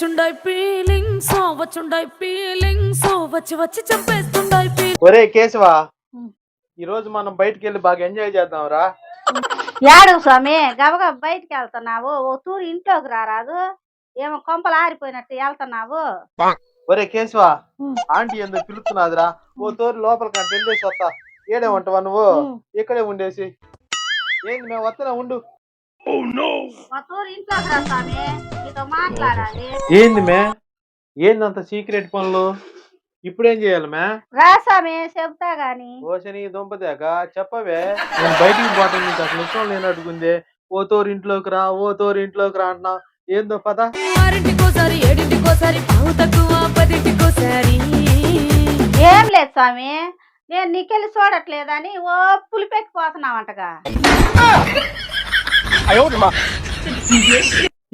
వచ్చుండై feelings వచ్చుండై feelings వచ్చి వచ్చి చంపేస్తుండై ఒరే కేశవా. ఈ రోజు మనం బయటికి వెళ్ళి బాగా ఎంజాయ్ చేద్దాం రా యాడు స్వామి గబగబా బయటికి వెళ్తున్నావు. ఓ తూరు ఇంట్లోకి రారాదు. ఏమో కొంపలు ఆరిపోయినట్టు వెళ్తున్నావు. ఒరే కేశవా. ఆంటీ ఎందుకు పిలుస్తున్నాదిరా? ఓ తోరు లోపలికి అంటే వెళ్ళేసి వస్తా. ఏడే ఉంటావా నువ్వు. ఇక్కడే ఉండేసి. ఏంది మేము వస్తలే ఉండు. ఓ మాట్లాడాలి. ఏంది మే? ఏందంత సీక్రెట్ పనులు? ఇప్పుడేం చేయాలి మే? రా స్వామి చెబుతా గాని. ఓషని దుంపదాక చెప్పవే. నేను బయటికి పోతాను నీకు అసలు ఇష్టం లేనట్టుకుంది ఓ తోరు ఇంట్లోకి రా ఓ తోరు ఇంట్లోకి రా అంటున్నా. ఏందో పద. ఆరింటికోసారి ఏడింటికోసారి పావు తక్కువ పదింటికోసారి. ఏం లేదు స్వామి. నేను నీకెళ్ళి చూడట్లేదని ఓ పులిపెక్కిపోతున్నావంటగా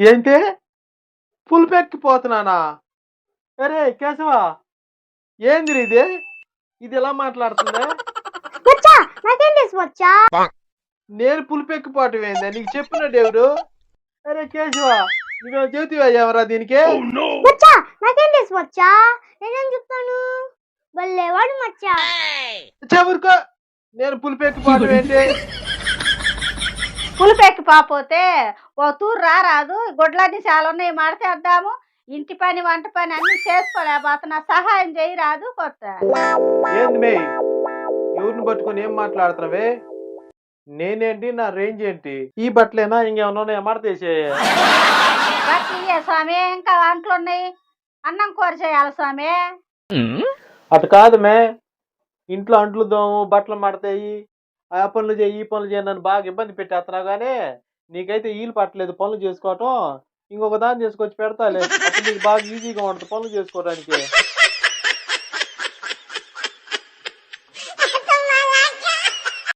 ఏంటి? పులిపెక్కిపోతున్నానా? అరే కేశవా ఏంది ఇది? ఇది ఎలా మాట్లాడుతుందా? నేను పులిపెక్కిపోవటం ఏందా? నీకు చెప్పిన దేవుడు. అరే కేశవా నీకు చేతి అయ్యావరా దీనికి? వచ్చా నాకేం తెలుసు వచ్చా నేనేం చెప్తాను? వాళ్ళేవాడు మచ్చా. చెవురుకో. నేను పులిపెక్కిపోవటం ఏంటి? పులిపెక్కి పాపోతే ఓ తూరు రారాదు గుడ్లన్నీ చాలా ఉన్నాయి మడతేద్దాము ఇంటి పని వంట పని అన్ని చేసుకోలేకపోతున్నా సహాయం చేయరాదు కొత్త. ఏంది మే ఎవరిని పట్టుకొని ఏం మాట్లాడుతున్నావే? నేనేంటి నా రేంజ్ ఏంటి? ఈ బట్టలేనా? ఇంకేమన్నా బట్లు ఇయ్యే స్వామి ఇంకా వంటలు ఉన్నాయి. అన్నం కూర చేయాలి స్వామి. అటు కాదు మే ఇంట్లో అంట్లు దోము బట్టలు మడతాయి. ఆ పనులు చేయి ఈ పనులు చేయి నన్ను బాగా ఇబ్బంది పెట్టేస్తున్నావు కానీ నీకైతే ఈలు పట్టలేదు పనులు చేసుకోవటం. ఇంకొక దాన్ని చేసుకొచ్చి పెడతాలే. అప్పుడు నీకు బాగా ఈజీగా ఉంటుంది పనులు చేసుకోవడానికి